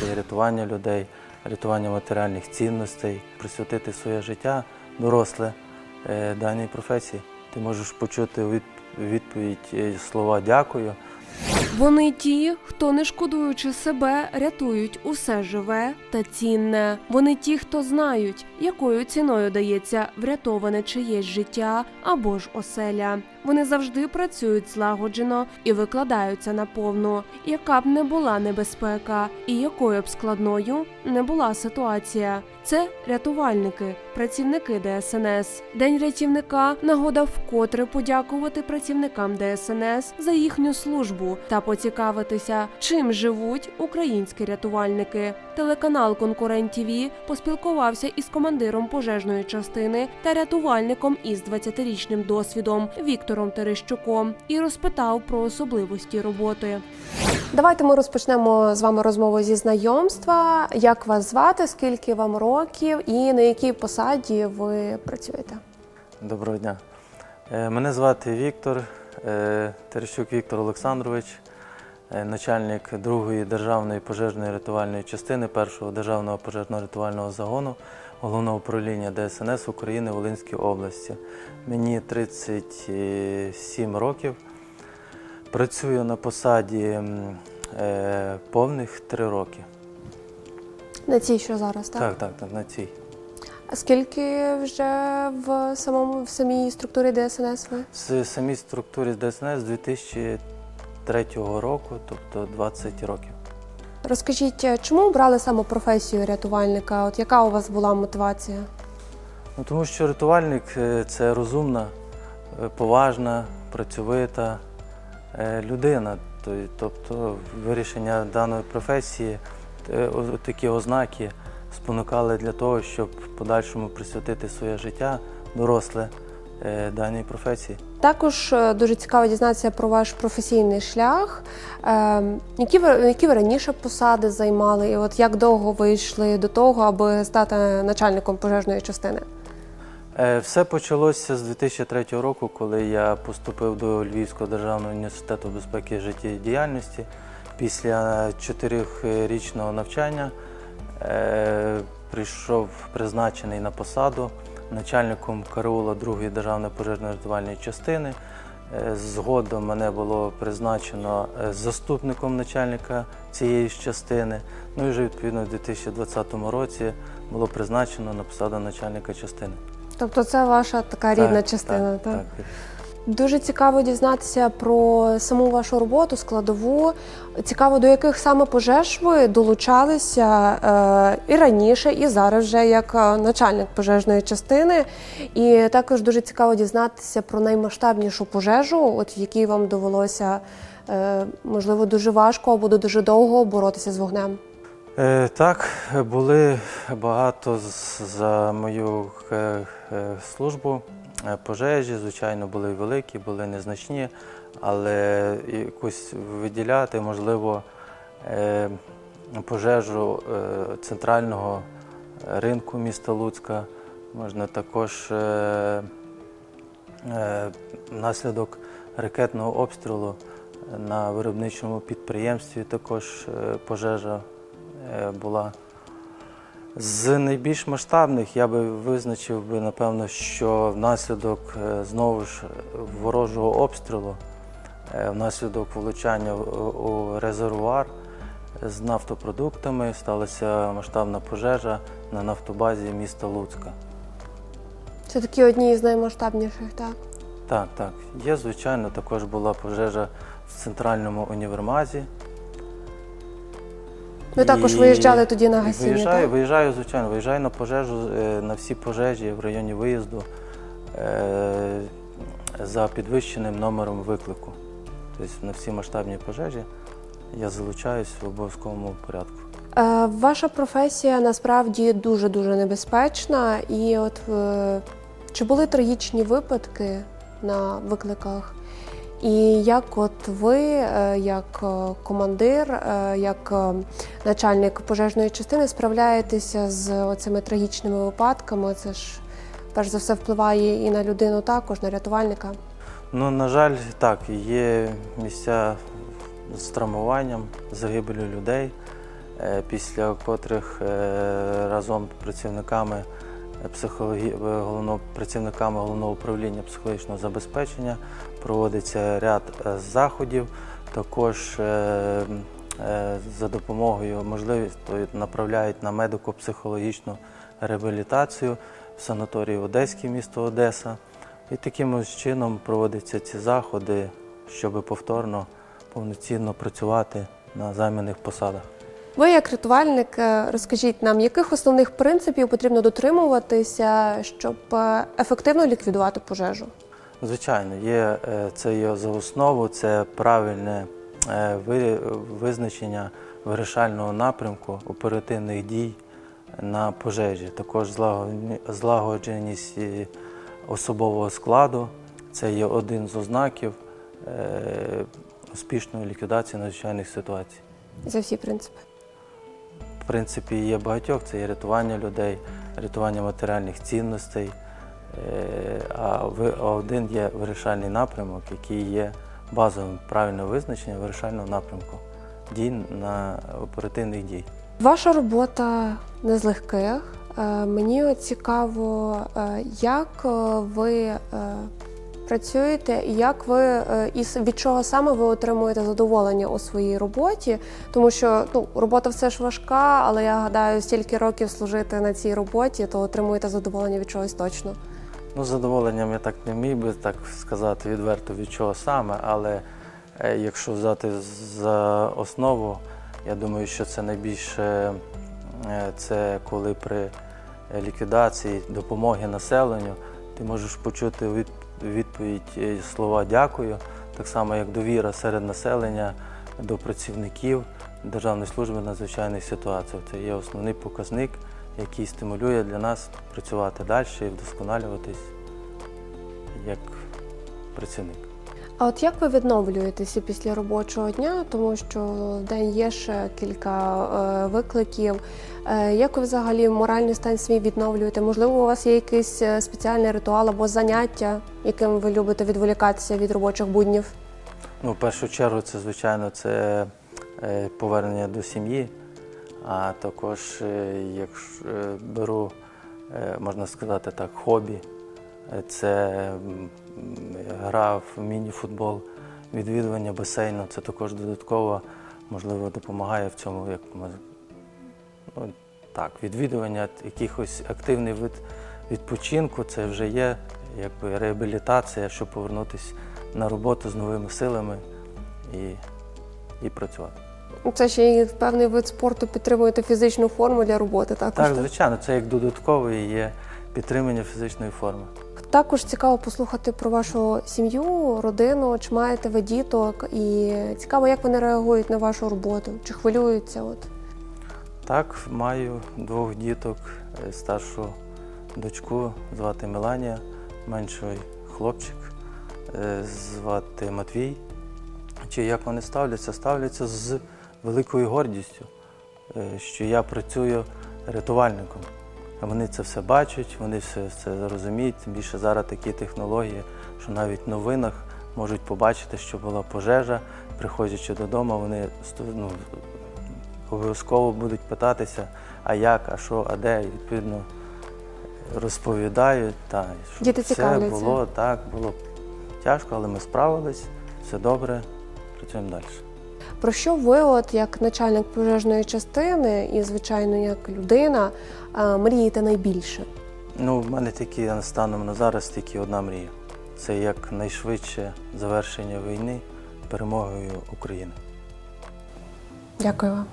цінностей, рятування людей, рятування матеріальних цінностей, присвятити своє життя доросле е, даній професії. Ти можеш почути від- відповідь е, слова дякую. Вони ті, хто не шкодуючи себе, рятують усе живе та цінне. Вони ті, хто знають, якою ціною дається врятоване чиєсь життя або ж оселя. Вони завжди працюють злагоджено і викладаються наповну, яка б не була небезпека, і якою б складною не була ситуація. Це рятувальники, працівники ДСНС. День рятівника нагода вкотре подякувати працівникам ДСНС за їхню службу та поцікавитися, чим живуть українські рятувальники. Телеканал Конкурент ТІВІ поспілкувався із командиром пожежної частини та рятувальником із 20-річним досвідом Віктором Терещуком і розпитав про особливості роботи. Давайте ми розпочнемо з вами розмову зі знайомства. Як вас звати, скільки вам років і на якій посаді ви працюєте? Доброго дня. Е, Мене звати Віктор е, Терещук Віктор Олександрович, е, начальник другої державної пожежної рятувальної частини першого державного пожежно-рятувального загону головного управління ДСНС України в Волинській області. Мені 37 років. Працюю на посаді е, повних 3 роки. На цій що зараз, так? Так, так, так, на цій. А скільки вже в самому в самій структурі ДСНС ви? В самій структурі ДСНС з 2003 року, тобто 20 років. Розкажіть, е, чому обрали саме професію рятувальника? От яка у вас була мотивація? Ну, тому що рятувальник е, це розумна, е, поважна, працьовита людина. Тобто вирішення даної професії, такі ознаки спонукали для того, щоб в подальшому присвятити своє життя доросле е, даній професії. Також е, дуже цікаво дізнатися про ваш професійний шлях. Е, Які ви, які ви раніше посади займали, і от як довго ви йшли до того, аби стати начальником пожежної частини? Все почалося з 2003 року, коли я поступив до Львівського державного університету безпеки і життєдіяльності. Після чотирирічного навчання прийшов призначений на посаду начальником караула другої державної пожежно-рятувальної частини. Е, Згодом мене було призначено е, заступником начальника цієї ж частини. Ну і вже відповідно в 2020 році було призначено на посаду начальника частини. Тобто це ваша така рідна частина, так? так. Дуже цікаво дізнатися про саму вашу роботу, складову. Цікаво, до яких саме пожеж ви долучалися е, і раніше, і зараз вже як е, начальник пожежної частини. І також дуже цікаво дізнатися про наймасштабнішу пожежу, от в якій вам довелося е, можливо дуже важко або дуже довго боротися з вогнем. Так, були багато за мою службу пожежі, звичайно, були великі, були незначні, але якусь виділяти, можливо, е, пожежу е, центрального ринку міста Луцька, можна також е, е, внаслідок ракетного обстрілу на виробничому підприємстві також е, пожежа е, була. З найбільш масштабних я би визначив би, напевно, що внаслідок е, знову ж ворожого обстрілу, е, внаслідок влучання у- резервуар з нафтопродуктами сталася масштабна пожежа на нафтобазі міста Луцька. Це такі одні із наймасштабніших, так? Так, так. Є, звичайно, також була пожежа в центральному універмазі. Ви також І виїжджали тоді на гасіння, Виїжджаю, так? виїжджаю, звичайно, виїжджаю на пожежу, е, на всі пожежі в районі виїзду е, за підвищеним номером виклику. Тобто на всі масштабні пожежі я залучаюсь в обов'язковому порядку. Е, Ваша професія насправді дуже дуже небезпечна. І от е, чи були трагічні випадки на викликах? І як от ви, е, як е, командир, е, як начальник пожежної частини, справляєтеся з оцими трагічними випадками? Це ж перш за все впливає і на людину також, на рятувальника. Ну, на жаль, так, є місця з травмуванням, загибелю людей. після котрих разом з працівниками психологі... е, головного працівниками головного управління психологічного забезпечення проводиться ряд е, заходів. Також е, за допомогою можливості направляють на медико-психологічну реабілітацію в санаторії Одеський місто Одеса. І таким чином проводяться ці заходи, щоб повторно повноцінно працювати на займаних посадах. Ви, як рятувальник, е, розкажіть нам, яких основних принципів потрібно дотримуватися, щоб е, ефективно ліквідувати пожежу? Звичайно, є е, це є за основу, це правильне визначення вирішального напрямку оперативних дій на пожежі. Також злагоджені- злагодженість особового складу. Це є один з ознаків успішної ліквідації надзвичайних ситуацій. За всі принципи. Принципі, є багатьох, це є рятування людей, рятування матеріальних цінностей. Е, А один є вирішальний напрямок, який є базовим правильне визначення вирішального напрямку дій на оперативних дій. Ваша робота не з легких. Е, Мені цікаво, е, як ви працюєте і як ви е, і від чого саме ви отримуєте задоволення у своїй роботі, тому що ну, робота все ж важка, але я гадаю, стільки років служити на цій роботі, то отримуєте задоволення від чогось точно. Ну, задоволенням я так не міг би так сказати відверто від чого саме, але е, якщо взяти за основу, я думаю, що це найбільше е, це коли при ліквідації допомоги населенню ти можеш почути від- відповідь е, слова дякую, так само як довіра серед населення до працівників Державної служби надзвичайних ситуацій. Це є основний показник, який стимулює для нас працювати далі і вдосконалюватись як працівник. А от як ви відновлюєтеся після робочого дня, тому що в день є ще кілька е, викликів. Е, як ви взагалі моральний стан свій відновлюєте? Можливо, у вас є якийсь е, спеціальний ритуал або заняття, яким ви любите відволікатися від робочих буднів? Ну, в першу чергу, це, звичайно, це е, повернення до сім'ї, а також, е, якщо беру, можна сказати так, хобі, це гра в міні-футбол, відвідування басейну. Це також додатково, можливо, допомагає в цьому, як ми- ну, так, відвідування якихось активний вид відпочинку, це вже є якби реабілітація, щоб повернутися на роботу з новими силами і, і працювати. Це ще й певний вид спорту підтримуєте фізичну форму для роботи. Також Так, звичайно, це як додатковий є підтримання фізичної форми. Також цікаво послухати про вашу сім'ю, родину, чи маєте ви діток, і цікаво, як вони реагують на вашу роботу, чи хвилюються. От Так, маю двох діток, е, старшу дочку звати Меланія, менший хлопчик е, звати Матвій. Чи як вони ставляться? Ставляться з великою гордістю, е, що я працюю рятувальником. Вони це все бачать, вони все це розуміють. Тим більше зараз такі технології, що навіть в новинах можуть побачити, що була пожежа, приходячи додому, вони ну, обов'язково будуть питатися, а як, а що, а де, і відповідно розповідають. Та, що Діти все було так, було тяжко, але ми справились, все добре, працюємо далі. Про що ви, от як начальник пожежної частини і, звичайно, як людина, мрієте найбільше? Ну, в мене тільки станом на зараз тільки одна мрія. Це якнайшвидше завершення війни перемогою України. Дякую вам.